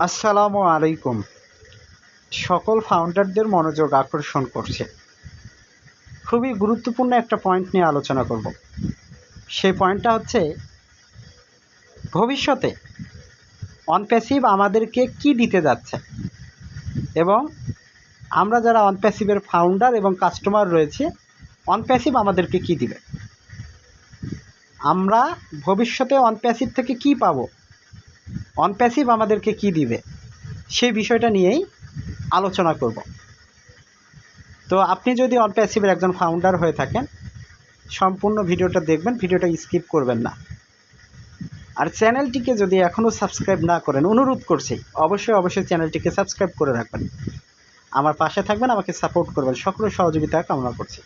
আসসালামু আলাইকুম। সকল ফাউন্ডারদের মনোযোগ আকর্ষণ করছে। খুবই গুরুত্বপূর্ণ একটা পয়েন্ট নিয়ে আলোচনা করব। সেই পয়েন্টটা হচ্ছে, ভবিষ্যতে অনপ্যাসিভ আমাদেরকে কি দিতে যাচ্ছে? এবং আমরা যারা অনপ্যাসিভের ফাউন্ডার এবং কাস্টমার রয়েছে অনপ্যাসিভ আমাদেরকে কি দিবে? আমরা ভবিষ্যতে অনপ্যাসিভ থেকে কি পাবো? অনপ্যাসিভ আমাদেরকে কি দিবে? সেই বিষয়টা নিয়েই আলোচনা করব। তো আপনি যদি অনপ্যাসিভের একজন ফাউন্ডার হয়ে থাকেন, সম্পূর্ণ ভিডিওটা দেখবেন, ভিডিওটা স্কিপ করবেন না। আর চ্যানেলটিকে যদি এখনও সাবস্ক্রাইব না করেন, অনুরোধ করছি, অবশ্যই অবশ্যই চ্যানেলটিকে সাবস্ক্রাইব করে রাখবেন। আমার পাশে থাকবেন, আমাকে সাপোর্ট করবেন। সকলের সহযোগিতা কামনা করছি।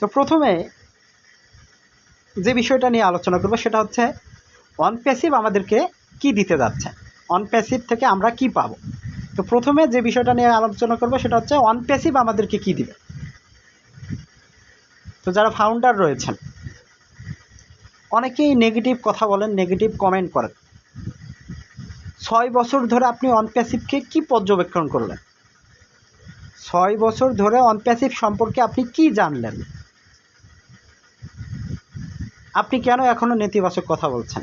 তো প্রথমে যে বিষয়টা নিয়ে আলোচনা করব, সেটা হচ্ছে অনপ্যাসিভ আমাদেরকে কি দিতে যাচ্ছে? অনপ্যাসিভ থেকে আমরা কি পাবো? তো প্রথমে যে বিষয়টা নিয়ে আলোচনা করব সেটা হচ্ছে অনপ্যাসিভ আমাদেরকে কি দিবে? তো যারা ফাউন্ডার রয়েছেন, অনেকেই নেগেটিভ কথা বলেন নেগেটিভ কমেন্ট করেন। ছয় বছর ধরে আপনি অনপ্যাসিভকে কি পর্যবেক্ষণ করলেন? ছয় বছর ধরে অনপ্যাসিভ সম্পর্কে আপনি কি জানলেন? আপনি কেন এখনও নেতিবাচক কথা বলছেন?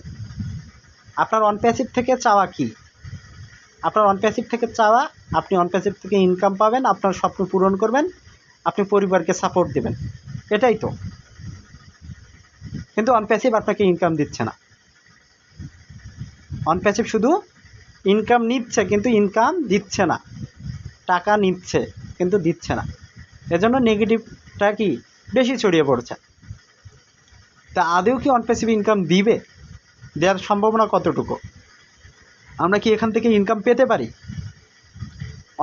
আপনার অনপ্যাসিভ থেকে চাওয়া কি? আপনার অনপ্যাসিভ থেকে চাওয়া, আপনি অনপ্যাসিভ থেকে ইনকাম পাবেন, আপনার স্বপ্ন পূরণ করবেন, আপনি পরিবারকে সাপোর্ট দেবেন। এটাই তো। কিন্তু অনপ্যাসিভ আপনাকে ইনকাম দিচ্ছে না। অনপ্যাসিভ শুধু ইনকাম নিচ্ছে, কিন্তু ইনকাম দিচ্ছে না। টাকা নিচ্ছে, কিন্তু দিচ্ছে না। এজন্য নেগেটিভটা কি? বেশি ছড়িয়ে পড়ছে। তা আদেও কি অনপ্যাসিভ ইনকাম দিবে? দেওয়ার সম্ভাবনা কতটুকু? আমরা কি এখান থেকে ইনকাম পেতে পারি?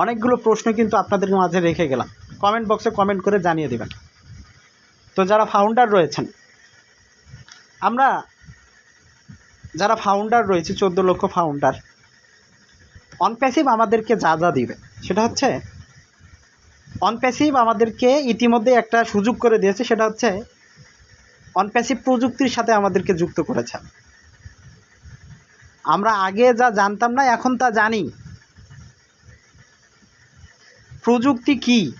অনেকগুলো প্রশ্ন কিন্তু আপনাদের মাঝে রেখে গেলাম। কমেন্ট বক্সে কমেন্ট করে জানিয়ে দেবেন। তো যারা ফাউন্ডার রয়েছেন, আমরা যারা ফাউন্ডার রয়েছে, চোদ্দ লক্ষ ফাউন্ডার অনপ্যাসিভ আমাদেরকে যা যা দিবে, সেটা হচ্ছে অনপ্যাসিভ আমাদেরকে ইতিমধ্যে একটা সুযোগ করে দিয়েছে, সেটা হচ্ছে অনপ্যাসিভ প্রযুক্তির সাথে আমাদেরকে যুক্ত করেছে। আমরা আগে যা জানতাম না, এখন তা জানি। প্রযুক্তি কি?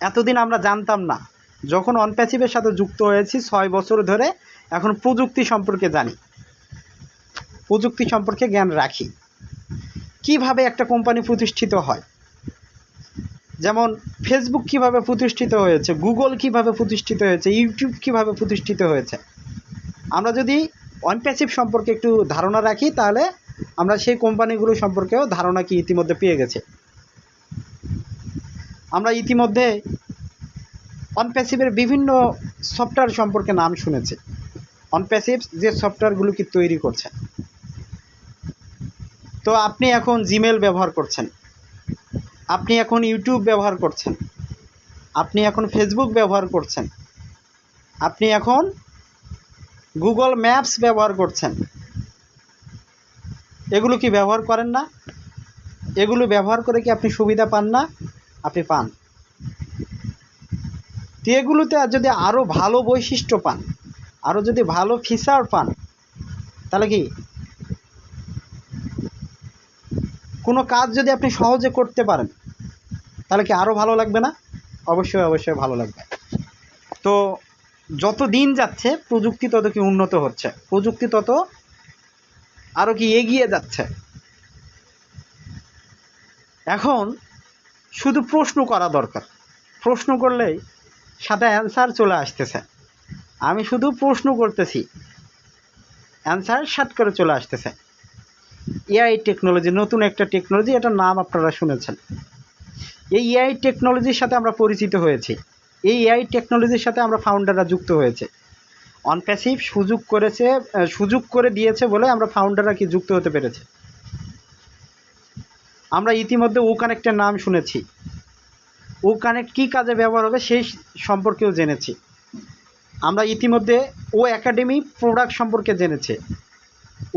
এতদিন আমরা জানতাম না। যখন অনপ্যাসিভের সাথে যুক্ত হয়েছি ছয় বছর ধরে, এখন প্রযুক্তি সম্পর্কে জানি। প্রযুক্তি সম্পর্কে জ্ঞান রাখি। কীভাবে একটা কোম্পানি প্রতিষ্ঠিত হয়? যেমন ফেসবুক কীভাবে প্রতিষ্ঠিত হয়েছে? গুগল কীভাবে প্রতিষ্ঠিত হয়েছে? ইউটিউব কীভাবে প্রতিষ্ঠিত হয়েছে? আমরা যদি অনপ্যাসিভ সম্পর্কে একটু ধারণা রাখি, তাহলে আমরা সেই কোম্পানিগুলো সম্পর্কেও ধারণা কি ইতিমধ্যে পেয়ে গেছে। আমরা ইতিমধ্যে অনপ্যাসিভের বিভিন্ন সফটওয়্যার সম্পর্কে নাম শুনেছি। অনপ্যাসিভ যে সফটওয়্যারগুলো কি তৈরি করছে। তো আপনি এখন জিমেল ব্যবহার করছেন। আপনি এখন ইউটিউব ব্যবহার করছেন। আপনি এখন ফেসবুক ব্যবহার করছেন। আপনি এখন গুগল ম্যাপস ব্যবহার করছেন। এগুলো কি ব্যবহার করেন না? এগুলো ব্যবহার করে কি আপনি সুবিধা পান না? আপনি পান। তো এগুলোতে যদি আরও ভালো বৈশিষ্ট্য পান আরও যদি ভালো ফিচার পান, তাহলে কি? কোনো কাজ যদি আপনি সহজে করতে পারেন, তাহলে কি আরও ভালো লাগবে না? অবশ্যই অবশ্যই ভালো লাগবে। তো যত দিন যাচ্ছে, প্রযুক্তি তত কি উন্নত হচ্ছে। প্রযুক্তি তত আরও কি এগিয়ে যাচ্ছে। এখন শুধু প্রশ্ন করা দরকার। প্রশ্ন করলেই সাথে অ্যান্সার চলে আসতেছে। আমি শুধু প্রশ্ন করতেছি। অ্যান্সার সাট করে চলে আসতেছে। এআই টেকনোলজি নতুন একটা টেকনোলজি এটার নাম আপনারা শুনেছেন। এই এআই টেকনোলজির সাথে আমরা পরিচিত হয়েছি। এই এআই টেকনোলজির সাথে আমরা ফাউন্ডাররা যুক্ত হয়েছে। অনপ্যাসিভ সুযোগ করেছে সুযোগ করে দিয়েছে বলে আমরা ফাউন্ডাররা কি যুক্ত হতে পেরেছে? আমরা ইতিমধ্যে ও কানেক্টের নাম শুনেছি। ও কানেক্ট কী কাজে ব্যবহার হবে সেই সম্পর্কেও জেনেছি। আমরা ইতিমধ্যে ও একাডেমি প্রোডাক্ট সম্পর্কে জেনেছি।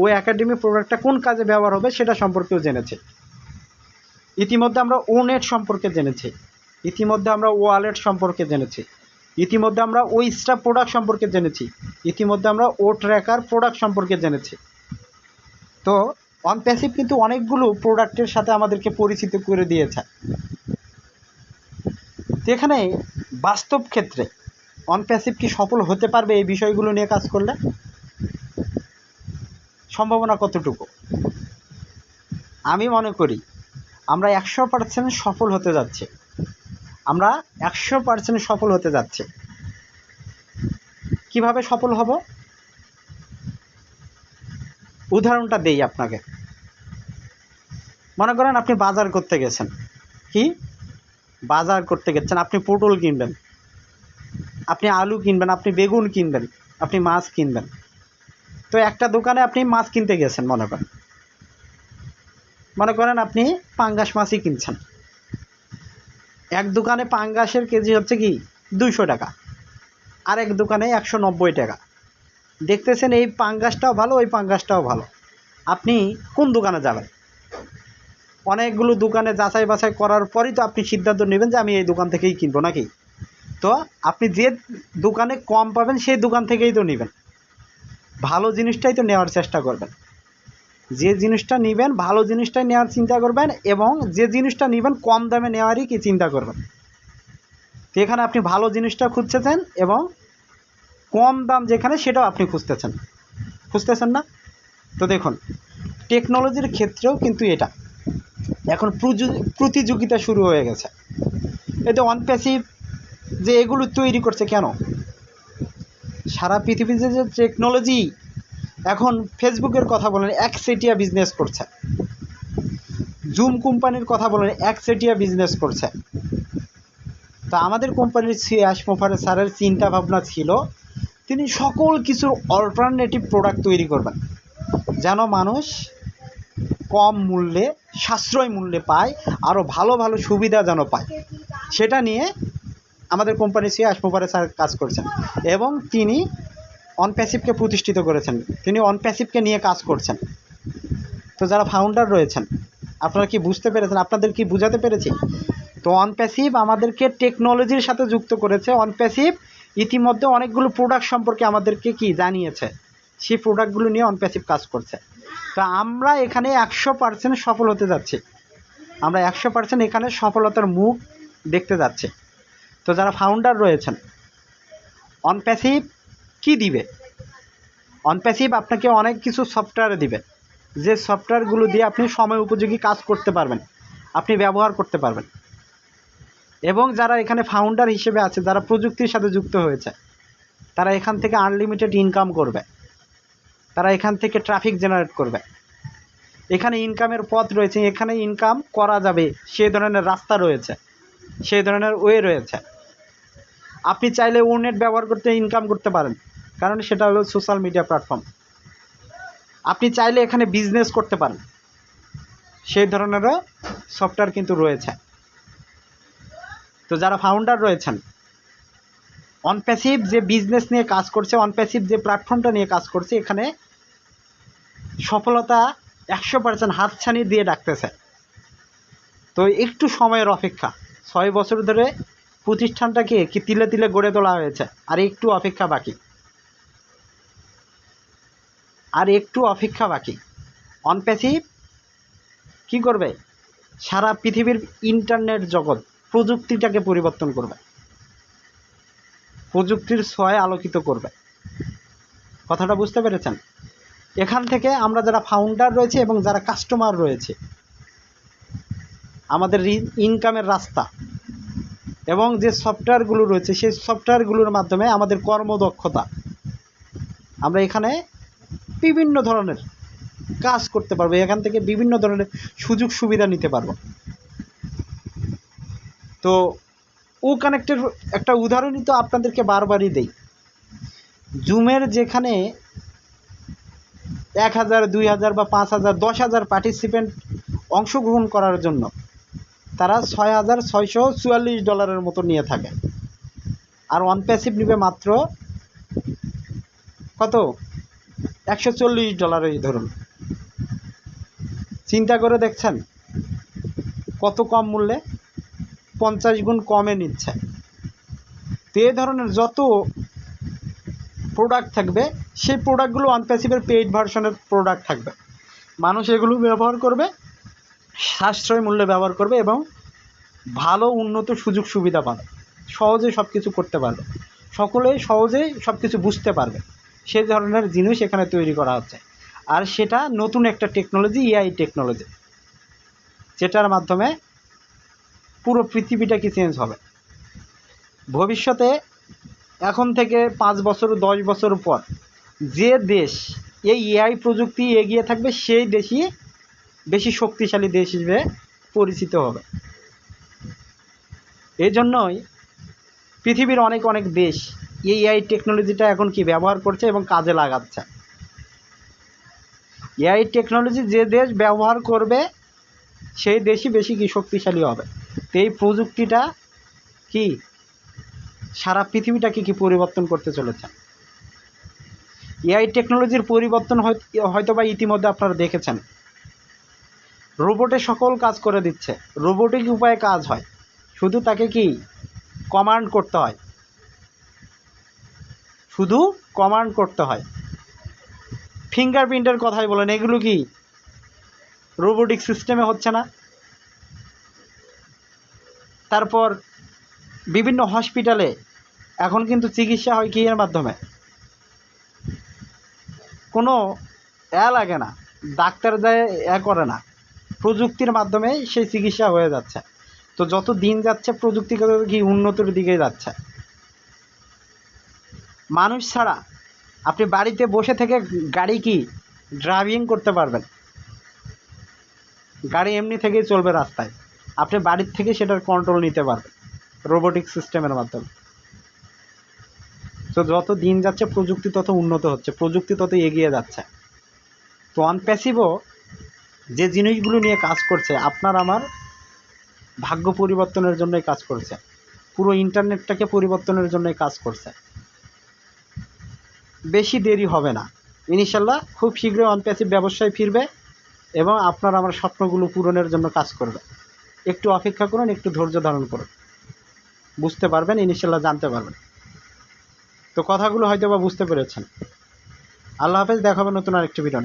ও একাডেমি প্রোডাক্টটা কোন কাজে ব্যবহার হবে সেটা সম্পর্কেও জেনেছে। ইতিমধ্যে আমরা ও নেট সম্পর্কে জেনেছি। ইতিমধ্যে আমরা ওয়ালেট সম্পর্কে জেনেছি। ইতিমধ্যে আমরা ও স্টাফ প্রোডাক্ট সম্পর্কে জেনেছি। ইতিমধ্যে আমরা ও ট্র্যাকার প্রোডাক্ট সম্পর্কে জেনেছি। তো অন প্যাসিভ কিন্তু অনেকগুলো প্রোডাক্টের সাথে আমাদেরকে পরিচিত করে দিয়েছে। এখানে বাস্তব ক্ষেত্রে অন প্যাসিভ কি সফল হতে পারবে এই বিষয়গুলো নিয়ে কাজ করলে? সম্ভাবনা কতটুকু? আমি মনে করি আমরা একশো পার্সেন্ট সফল হতে যাচ্ছি। আমরা একশো পার্সেন্ট সফল হতে যাচ্ছি। কীভাবে সফল হব? উদাহরণটা দেই আপনাকে। মনে করেন আপনি বাজার করতে গেছেন। কি? বাজার করতে গেছেন। আপনি পটল কিনবেন। আপনি আলু কিনবেন। আপনি বেগুন কিনবেন। আপনি মাছ কিনবেন। তো একটা দোকানে আপনি মাছ কিনতে গেছেন মনে করেন। মনে করেন আপনি পাঙ্গাস মাছই কিনছেন। এক দোকানে পাঙ্গাসের কেজি হচ্ছে কি দুইশো টাকা আর এক দোকানে একশো নব্বই টাকা। দেখতেছেন এই পাঙ্গাসটাও ভালো, ওই পাঙ্গাসটাও ভালো। আপনি কোন দোকানে যাবেন? অনেকগুলো দোকানে যাচাই বাছাই করার পরই তো আপনি সিদ্ধান্ত নেবেন যে আমি এই দোকান থেকেই কিনবো নাকি? তো আপনি যে দোকানে কম পাবেন সেই দোকান থেকেই তো নেবেন। ভালো জিনিসটাই তো নেওয়ার চেষ্টা করবেন। যে জিনিসটা নেবেন, ভালো জিনিসটাই নেওয়ার চিন্তা করবেন এবং যে জিনিসটা নেবেন, কম দামে নেওয়ারই কি চিন্তা করবেন। তো এখানে আপনি ভালো জিনিসটা খুঁজতেছেন এবং কম দাম যেখানে সেটাও আপনি খুঁজতেছেন। খুঁজতেছেন না? তো দেখুন টেকনোলজির ক্ষেত্রেও কিন্তু এটা। এখন প্রতিযোগিতা শুরু হয়ে গেছে। এতে অনপ্যাসিভ যে এগুলো তৈরি করছে কেন? সারা পৃথিবীতে যে টেকনোলজি এখন ফেসবুকের কথা বলেন একচেটিয়া বিজনেস করছে। জুম কোম্পানির কথা বলেন একচেটিয়া বিজনেস করছে। তা আমাদের কোম্পানির সিয়াস মোফারে স্যারের চিন্তা ভাবনা ছিল, তিনি সকল কিছুর অল্টারনেটিভ প্রোডাক্ট তৈরি করবেন, যেন মানুষ কম মূল্যে, সাশ্রয় মূল্যে পায় আরও ভালো ভালো সুবিধা যেন পায়। সেটা নিয়ে আমাদের কোম্পানি সে আসমোপারে স্যার কাজ করছেন। এবং তিনি অনপ্যাসিভকে প্রতিষ্ঠিত করেছেন। তিনি অনপ্যাসিভকে নিয়ে কাজ করছেন। তো যারা ফাউন্ডার রয়েছেন, আপনারা কি বুঝতে পেরেছেন? আপনাদের কি বুঝাতে পেরেছি? তো অনপ্যাসিভ আমাদেরকে টেকনোলজির সাথে যুক্ত করেছে। অনপ্যাসিভ ইতিমধ্যে অনেকগুলো প্রোডাক্ট সম্পর্কে আমাদেরকে কি জানিয়েছে? সেই প্রোডাক্টগুলো নিয়ে অনপ্যাসিভ কাজ করছে। তো আমরা এখানে একশো পার্সেন্ট সফল হতে যাচ্ছি। আমরা একশো পার্সেন্ট এখানে সফলতার মুখ দেখতে যাচ্ছি। তো যারা ফাউন্ডার রয়েছেন অনপ্যাসিভ কি দিবে? অনপ্যাসিভ আপনাকে অনেক কিছু সফটওয়্যার দিবে। যে সফটওয়্যারগুলো দিয়ে আপনি সময় উপযোগী কাজ করতে পারবেন, আপনি ব্যবহার করতে পারবেন। এবং যারা এখানে ফাউন্ডার হিসেবে আছে, যারা প্রযুক্তির সাথে যুক্ত হয়েছে, তারা এখান থেকে আনলিমিটেড ইনকাম করবে। তারা এখান থেকে ট্রাফিক জেনারেট করবে। এখানে ইনকামের পথ রয়েছে, এখানে ইনকাম করা যাবে সেই ধরনের রাস্তা রয়েছে সেই ধরনের ওয়ে রয়েছে। আপনি চাইলে ওনেট ব্যবহার করতে ইনকাম করতে পারেন। কারণ সেটা হলো সোশ্যাল মিডিয়া প্ল্যাটফর্ম আপনি চাইলে এখানে বিজনেস করতে পারেন। সেই ধরনেরও সফটওয়্যার কিন্তু রয়েছে। তো যারা ফাউন্ডার রয়েছেন অনপ্যাসিভ যে বিজনেস নিয়ে কাজ করছে অনপ্যাসিভ যে প্ল্যাটফর্মটা নিয়ে কাজ করছে, এখানে সফলতা একশো পার্সেন্ট হাতছানি দিয়ে ডাকতেছে। তো একটু সময়ের অপেক্ষা, ছয় বছর ধরে প্রতিষ্ঠানটাকে কি তিলে তিলে গড়ে তোলা হয়েছে, আর একটু অপেক্ষা বাকি। আর একটু অপেক্ষা বাকি। অনপ্যাসিভ কি করবে? সারা পৃথিবীর ইন্টারনেট জগৎ প্রযুক্তিটাকে পরিবর্তন করবে। প্রযুক্তির ছয় আলোকিত করবে। কথাটা বুঝতে পেরেছেন? এখান থেকে আমরা যারা ফাউন্ডার রয়েছে এবং যারা কাস্টমার রয়েছে, আমাদের ইনকামের রাস্তা এবং যে সফটওয়্যারগুলো রয়েছে, সেই সফটওয়্যারগুলোর মাধ্যমে আমাদের কর্মদক্ষতা। আমরা এখানে বিভিন্ন ধরনের কাজ করতে পারব, এখান থেকে বিভিন্ন ধরনের সুযোগ সুবিধা নিতে পারব। তো ও কানেক্টের একটা উদাহরণই তো আপনাদেরকে বারবারই দেই। জুমের যেখানে এক হাজার, দুই হাজার বা পাঁচ হাজার, দশ হাজার পার্টিসিপেন্ট অংশগ্রহণ করার জন্য তারা ছয় হাজার ছয়শো চুয়াল্লিশ ডলারের মতো নিয়ে থাকে। আর ওয়ান প্যাসিভ নেবে মাত্র কত? একশো চল্লিশ ডলারই ধরুন। চিন্তা করে দেখছেন? কত কম মূল্যে? পঞ্চাশ গুণ কমে নিচ্ছে। তো এই ধরনের যত প্রোডাক্ট থাকবে, সেই প্রোডাক্টগুলো অনপ্যাসিভের পেইড ভার্সনের প্রোডাক্ট থাকবে। মানুষ এগুলো ব্যবহার করবে, সাশ্রয় মূল্যে ব্যবহার করবে এবং ভালো, উন্নত সুযোগ সুবিধা পাবে। সহজে সব কিছু করতে পারবে। সকলেই সহজেই সব কিছু বুঝতে পারবে। সেই ধরনের জিনিস এখানে তৈরি করা হচ্ছে। আর সেটা নতুন একটা টেকনোলজি এআই টেকনোলজি যেটার মাধ্যমে পুরো পৃথিবীটা কি চেঞ্জ হবে। ভবিষ্যতে এখন থেকে পাঁচ বছর, দশ বছর পর যে দেশ, এই এআই প্রযুক্তি এগিয়ে থাকবে, সেই দেশই বেশি শক্তিশালী দেশ হিসেবে পরিচিত হবে। এই জন্যই পৃথিবীর অনেক অনেক দেশ এআই টেকনোলজিটা এখন কি ব্যবহার করছে এবং কাজে লাগাচ্ছে? এআই টেকনোলজি যে দেশ ব্যবহার করবে, সেই দেশই বেশি কি শক্তিশালী হবে। তো এই প্রযুক্তিটা কি, সারা পৃথিবীটাকে কি পরিবর্তন করতে চলেছে? এআই টেকনোলজির পরিবর্তন হয়তো বা ইতিমধ্যে আপনারা দেখেছেন। রোবটে সকল কাজ করে দিচ্ছে। রোবোটিক উপায়ে কাজ হয়। শুধু তাকে কি কমান্ড করতে হয়? শুধু কমান্ড করতে হয়। ফিঙ্গারপ্রিন্টের কথাই বলেন, এগুলো কি? রোবোটিক সিস্টেমে হচ্ছে না? তারপর বিভিন্ন হসপিটালে এখন কিন্তু চিকিৎসা হয় কি এর মাধ্যমে? কোনো এ লাগে না, ডাক্তার দেয়, এ করে না। প্রযুক্তির মাধ্যমে সেই চিকিৎসা হয়ে যাচ্ছে। তো যত দিন যাচ্ছে, প্রযুক্তিগত কি উন্নতির দিকে যাচ্ছে। মানুষ ছাড়া আপনি বাড়িতে বসে থেকে গাড়ি কি ড্রাইভিং করতে পারবেন? গাড়ি এমনি থেকেই চলবে রাস্তায়। আপনি বাড়ির থেকে সেটার কন্ট্রোল নিতে পারবেন রোবোটিক সিস্টেমের মাধ্যমে। তো যত দিন যাচ্ছে প্রযুক্তি তত উন্নত হচ্ছে, প্রযুক্তি তত এগিয়ে যাচ্ছে। তো অনপ্যাসিভও যে জিনিসগুলো নিয়ে কাজ করছে, আপনার আমার ভাগ্য পরিবর্তনের জন্যই কাজ করছে। পুরো ইন্টারনেটটাকে পরিবর্তনের জন্যই কাজ করছে। বেশি দেরি হবে না। ইনশাল্লাহ খুব শীঘ্রই অনপ্যাসিভ ব্যবসায় ফিরবে এবং আপনার আমার স্বপ্নগুলো পূরণের জন্য কাজ করবে একটু অপেক্ষা করুন, একটু ধৈর্য ধারণ করুন। বুঝতে পারবেন ইনশাল্লাহ জানতে পারবেন। তো কথাগুলো হয়তো বা বুঝতে পেরেছেন। আল্লাহ হাফেজ, দেখাবে নতুন আরেকটি ভিডিও